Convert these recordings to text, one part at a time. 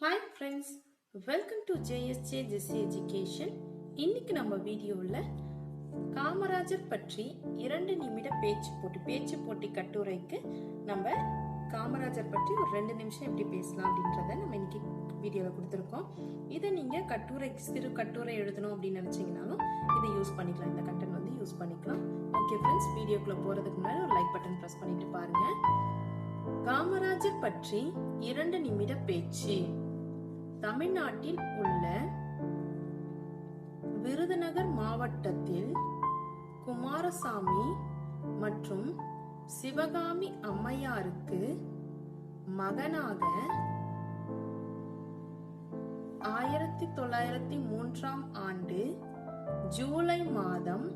Hi friends welcome to JSJ Jessy education இன்னைக்கு நம்ம வீடியோவில் காமராஜர் பற்றி இரண்டு நிமிட பேச்சு போட்டி பேச்சு போட்டி கட்டுரைக்கு நம்ம காமராஜர் பற்றி ஒரு ரெண்டு நிமிஷம் எப்படி பேசலாம் அப்படின்றத நம்ம இன்னைக்கு வீடியோவில் கொடுத்துருக்கோம். இதை நீங்கள் கட்டுரை சிறு கட்டுரை எழுதணும் அப்படின்னு நினச்சிங்கனாலும் இதை யூஸ் பண்ணிக்கலாம். இந்த கட்டன் வந்து யூஸ் பண்ணிக்கலாம். ஓகே ஃப்ரெண்ட்ஸ் வீடியோக்குள்ளே போகிறதுக்கு முன்னாடி ஒரு லைக் பட்டன் ப்ரெஸ் பண்ணிட்டு பாருங்கள் காமராஜர் பற்றி இரண்டு நிமிட பேச்சு. தமிழ்நாட்டில் உள்ள விருதுநகர் மாவட்டத்தில் குமாரசாமி மற்றும் சிவகாமி அம்மையாருக்கு மகனாக ஆயிரத்தி தொள்ளாயிரத்தி மூன்றாம் ஆண்டு ஜூலை மாதம்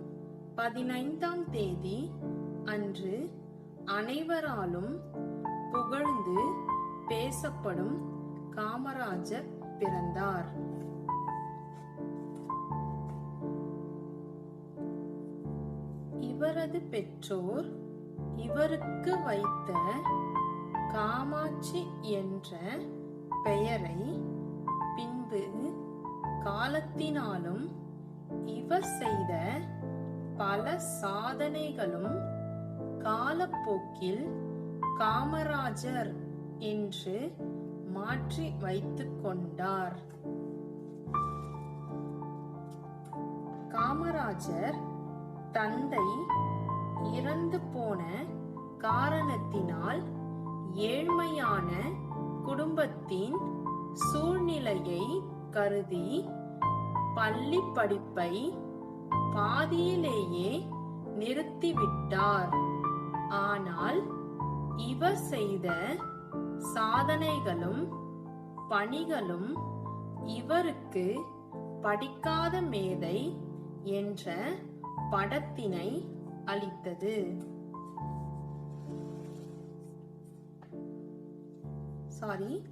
பதினைந்தாம் தேதி அன்று அனைவராலும் புகழ்ந்து பேசப்படும் காமராஜர் பிறந்தார். இவரது பெற்றோர் இவருக்கு வைத்த காமாட்சி என்ற பெயரை பின்பு காலத்தினாலும் இவர் செய்த பல சாதனைகளும் காலப்போக்கில் காமராஜர் என்று மாற்றி வைத்துக் கொண்டார். காமராஜர் தந்தை இறந்து போன காரணத்தினால் ஏழ்மையான குடும்பத்தின் சூழ்நிலையை கருதி பள்ளி படிப்பை பாதியிலேயே நிறுத்திவிட்டார். ஆனால் இவர் செய்த சாதனைகளும் பணிகளும் இவருக்கு படிக்காத மேதை என்ற படத்தினை அளித்தது. சாரி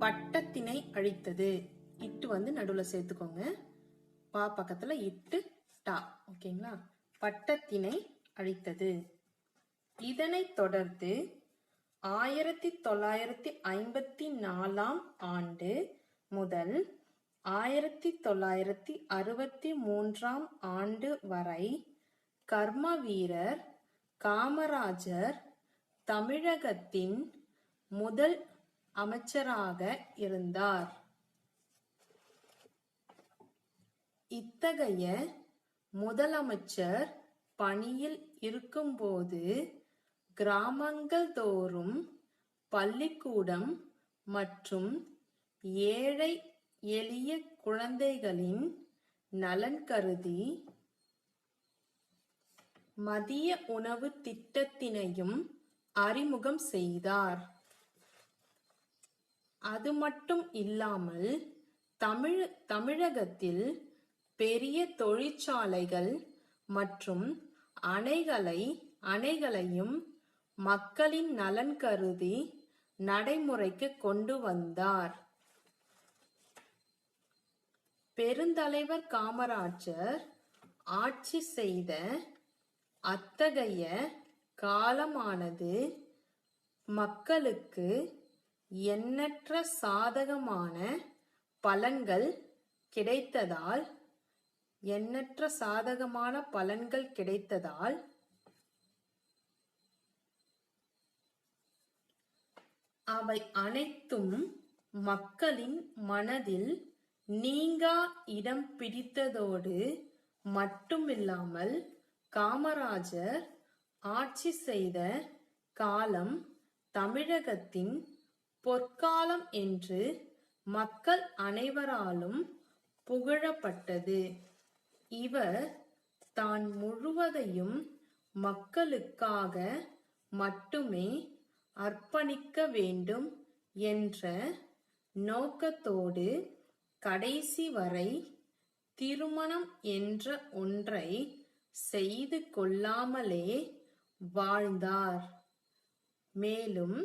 பட்டத்தினை அழித்தது இட்டு வந்து நடுவில் சேர்த்துக்கோங்க. பா பக்கத்துல இட்டு டா ஓகேங்களா? பட்டத்தினை அழித்தது இதனைத் தொடர்ந்து ஆயிரத்தி தொள்ளாயிரத்தி ஐம்பத்தி நாலாம் ஆண்டு முதல் ஆயிரத்தி தொள்ளாயிரத்தி அறுபத்தி மூன்றாம் ஆண்டு வரை கர்ம வீரர் காமராஜர் தமிழகத்தின் முதல் அமைச்சராக இருந்தார். இத்தகைய முதலமைச்சர் பணியில் இருக்கும்போது கிராமங்கள் தோறும் பள்ளிக்கூடம் மற்றும் ஏழை எளிய குழந்தைகளின் நலன் கருதி மதிய உணவு திட்டத்தினையும் அறிமுகம் செய்தார். அது மட்டும் இல்லாமல் தமிழ் தமிழகத்தில் பெரிய தொழிற்சாலைகள் மற்றும் அணைகளை அணைகளையும் மக்களின் நலன் கருதி நடைமுறைக்கு கொண்டு வந்தார். பெருந்தலைவர் காமராஜர் ஆட்சி செய்த அத்தகைய காலமானது மக்களுக்கு எண்ணற்ற சாதகமான பலன்கள் கிடைத்ததால் எண்ணற்ற சாதகமான பலன்கள் கிடைத்ததால் அவை அனைத்தும் மக்களின் மனதில் நீங்கா இடம் பிடித்ததோடு மட்டுமில்லாமல் காமராஜர் ஆட்சி செய்த காலம் தமிழகத்தின் பொற்காலம் என்று மக்கள் அனைவராலும் புகழப்பட்டது. இவர் தான் முழுவதையும் மக்களுக்காக மட்டுமே அர்ப்பணிக்க வேண்டும் என்ற நோக்கத்தோடு கடைசி வரை திருமணம் என்ற ஒன்றை செய்து கொள்ளாமலே வாழ்ந்தார். மேலும்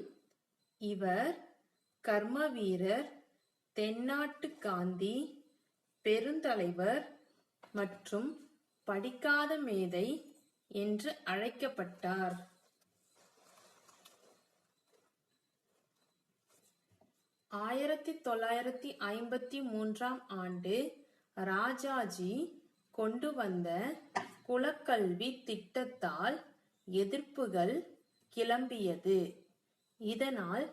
இவர் கர்மவீரர் தென்னாட்டு காந்தி பெருந்தலைவர் மற்றும் படிக்காத மேதை என்று அழைக்கப்பட்டார். ஆயிரத்தி தொள்ளாயிரத்தி ஐம்பத்தி மூன்றாம் ஆண்டு ராஜாஜி கொண்டு வந்த குலக்கல்வி திட்டத்தால் எதிர்ப்புகள் கிளம்பியது. இதனால்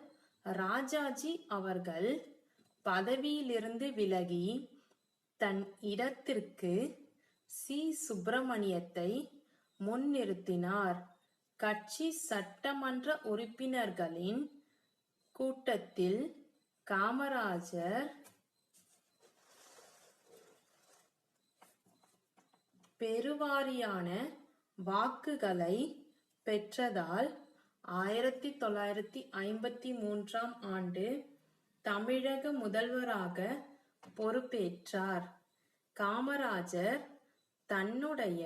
ராஜாஜி அவர்கள் பதவியிலிருந்து விலகி தன் இடத்திற்கு சி. சுப்பிரமணியத்தை முன்னிறுத்தினார். கட்சி சட்டமன்ற உறுப்பினர்களின் கூட்டத்தில் காமராஜர் பெருவாரியான வாக்குகளை பெற்றதால் ஆயிரத்தி தொள்ளாயிரத்தி ஐம்பத்தி மூன்றாம் ஆண்டு தமிழக முதல்வராக பொறுப்பேற்றார். காமராஜர் தன்னுடைய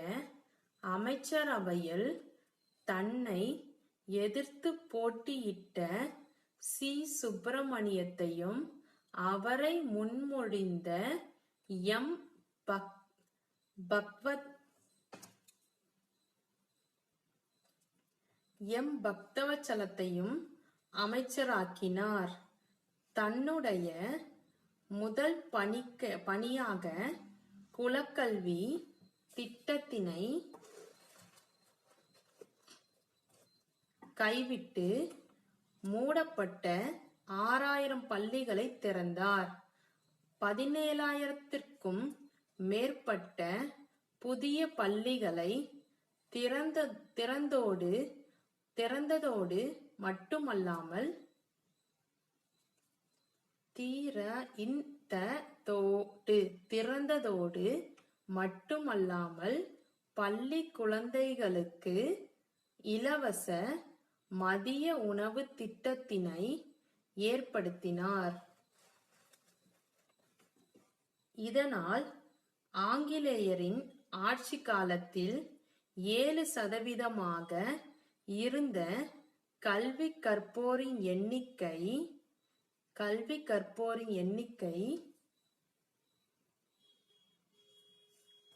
அமைச்சரவையில் தன்னை எதிர்த்து போட்டியிட்ட சி. சுப்பிரமணியத்தையும் அவரை முன்மொழிந்த எம். பக் பக்வத் எம். பக்தவச்சலத்தையும் அமைச்சராக்கினார். தன்னுடைய முதல் பணிக்க பணியாக குலக்கல்வி திட்டத்தினை கைவிட்டு மூடப்பட்ட ஆறாயிரம் பள்ளிகளை திறந்தார். பதினேழாயிரத்திற்கும் மேற்பட்ட புதிய பள்ளிகளை திறந்த திறந்தோடு திறந்ததோடு மட்டுமல்லாமல் தீர இந்த தோடு திறந்ததோடு மட்டுமல்லாமல் பள்ளி குழந்தைகளுக்கு இலவச மதிய உணவு திட்டத்தினை ஏற்படுத்தினார். இதனால் ஆங்கிலேயரின் ஆட்சி காலத்தில் ஏழு சதவீதமாக இருந்த கல்வி கற்போரின் எண்ணிக்கை கல்வி கற்போரின் எண்ணிக்கை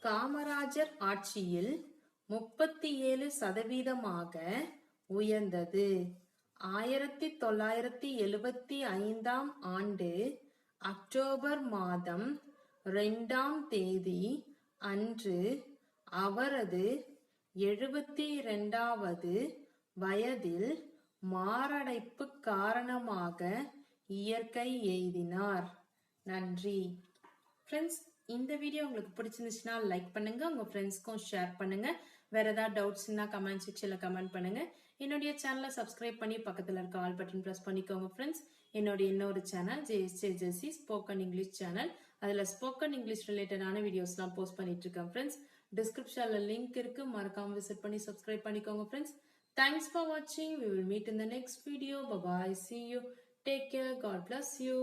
காமராஜர் ஆட்சியில் முப்பத்தி ஏழு சதவீதமாக உயர்ந்தது. ஆயிரத்தி தொள்ளாயிரத்தி எழுபத்தி ஐந்தாம் ஆண்டு அக்டோபர் மாதம் ரெண்டாம் தேதி அன்று அவரது எழுபத்தி இரண்டாவது வயதில் மாரடைப்பு காரணமாக இயற்கை எய்தினார். நன்றி. ஃப்ரெண்ட்ஸ் இந்த வீடியோ உங்களுக்கு பிடிச்சிருந்துச்சுன்னா லைக் பண்ணுங்க உங்க ஃப்ரெண்ட்ஸ்க்கும் ஷேர் பண்ணுங்க. வேற ஏதாவது டவுட்ஸ்னா கமெண்ட் செக்ஷன்ல கமெண்ட் பண்ணுங்க. என்னுடைய சேனலை சப்ஸ்கிரைப் பண்ணி பக்கத்தில் இருக்க ஆல் பட்டன் ப்ரெஸ் பண்ணிக்கோங்க ஃப்ரெண்ட்ஸ் என்னுடைய இன்னொரு channel JSJ Jessy spoken English channel அதில் ஸ்போக்கன் இங்கிலீஷ் ரிலேட்டடான வீடியோஸ்லாம் போஸ்ட் பண்ணிட்டு இருக்கேன் ஃப்ரெண்ட்ஸ் டிஸ்கிரிப்ஷனில் லிங்க் இருக்கு. மறக்காம விசிட் பண்ணி சப்ஸ்கிரைப் பண்ணிக்கோங்க ஃப்ரெண்ட்ஸ் தேங்க்ஸ் ஃபார் வாட்சிங் we will meet in the next video bye bye see you take care God bless you